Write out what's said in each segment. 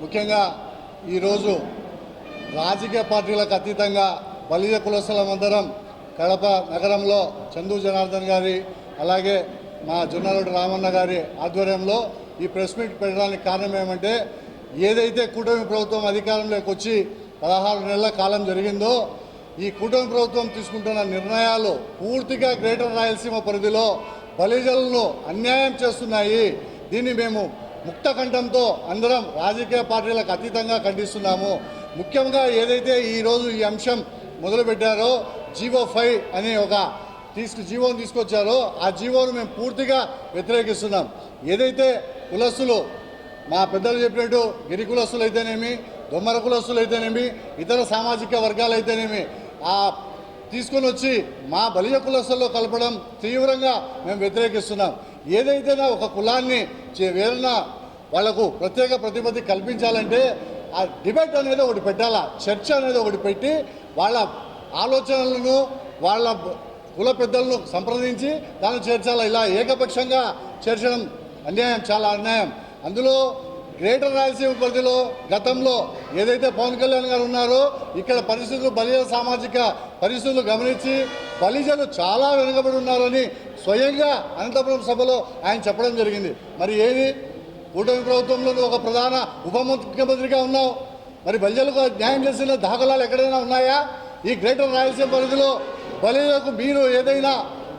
ముఖ్యంగా ఈరోజు రాజకీయ పార్టీలకు అతీతంగా బలిజ కులస్థలమందరం కడప నగరంలో చందు జనార్దన్ గారి అలాగే మా జొన్నలూడి రామన్న గారి ఆధ్వర్యంలో ఈ ప్రెస్ మీట్ పెట్టడానికి కారణం ఏమంటే ఏదైతే కూటమి ప్రభుత్వం అధికారంలోకి వచ్చి పదహారు నెలల కాలం జరిగిందో ఈ కూటమి ప్రభుత్వం తీసుకుంటున్న నిర్ణయాలు పూర్తిగా గ్రేటర్ రాయలసీమ పరిధిలో బలిజలను అన్యాయం చేస్తున్నాయి. దీన్ని మేము ముక్త కంఠంతో అందరం రాజకీయ పార్టీలకు అతీతంగా ఖండిస్తున్నాము. ముఖ్యంగా ఏదైతే ఈరోజు ఈ అంశం మొదలుపెట్టారో జీవో ఫైవ్ అనే ఒక తీసుకు జీవోను తీసుకొచ్చారో ఆ జీవోను మేము పూర్తిగా వ్యతిరేకిస్తున్నాం. ఏదైతే కులస్తులు మా పెద్దలు చెప్పినట్టు గిరి కులస్తులు అయితేనేమి దొమ్మర కులస్తులు అయితేనేమి ఇతర సామాజిక వర్గాలు అయితేనేమి ఆ తీసుకొని వచ్చి మా బలియ కులస్తుల్లో కలపడం తీవ్రంగా మేము వ్యతిరేకిస్తున్నాం. ఏదైతే ఒక కులాన్ని చే- వేరన వాళ్ళకు ప్రత్యేక ప్రతిపత్తి కల్పించాలంటే ఆ డిబేట్ అనేది ఒకటి పెట్టాలా చర్చ అనేది ఒకటి పెట్టి వాళ్ళ ఆలోచనలను వాళ్ళ కుల పెద్దలను సంప్రదించి దాన్ని చేర్చాలా? ఇలా ఏకపక్షంగా చేర్చడం అన్యాయం చాలా అన్యాయం. అందులో గ్రేటర్ రాయలసీమ పరిధిలో గతంలో ఏదైతే పవన్ కళ్యాణ్ గారు ఉన్నారో ఇక్కడ పరిస్థితులు బలిజ సామాజిక పరిస్థితులు గమనించి బలిజలు చాలా వెనుకబడి ఉన్నారని స్వయంగా అనంతపురం సభలో ఆయన చెప్పడం జరిగింది. మరి ఏది? కూటమి ప్రభుత్వంలో ఒక ప్రధాన ఉప ముఖ్యమంత్రిగా ఉన్నావు. మరి బలిజలకు న్యాయం చేసిన దాఖలాలు ఎక్కడైనా ఉన్నాయా? ఈ గ్రేటర్ రాయలసీమ పరిధిలో బలిజలకు మీరు ఏదైనా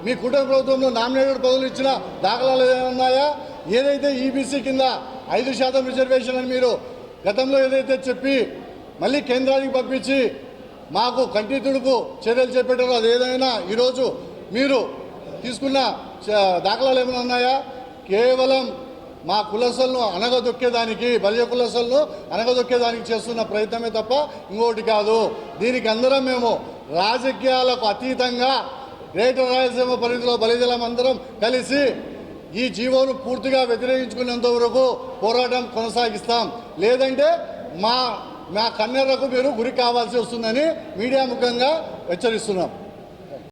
మీ కూటమి ప్రభుత్వంలో నామినేటెడ్ పదవులు ఇచ్చిన దాఖలాలు ఏదైనా ఉన్నాయా? ఏదైతే ఈబీసీ కింద ఐదు శాతం రిజర్వేషన్ అని మీరు గతంలో ఏదైతే చెప్పి మళ్ళీ కేంద్రానికి పంపించి మాకు కంటి తుడుపు చర్యలు చేపట్టారో. అది ఏదైనా ఈరోజు మీరు తీసుకున్న చ- దాఖలాలు ఏమైనా ఉన్నాయా? కేవలం మా కులసలను అనగదొక్కేదానికి బలియ కులసలను అనగదొక్కేదానికి చేస్తున్న ప్రయత్నమే తప్ప ఇంకోటి కాదు. దీనికి అందరం మేము రాజకీయాలకు అతీతంగా గ్రేటర్ రాయలసీమ పరిధిలో బలిజలం అందరం కలిసి ఈ జీవోను పూర్తిగా వ్యతిరేకించుకునేంత వరకు పోరాటం కొనసాగిస్తాం. లేదంటే మా నా కన్నెర్రకు మీరు గురి కావాల్సి వస్తుందని మీడియా ముఖంగా హెచ్చరిస్తున్నాం.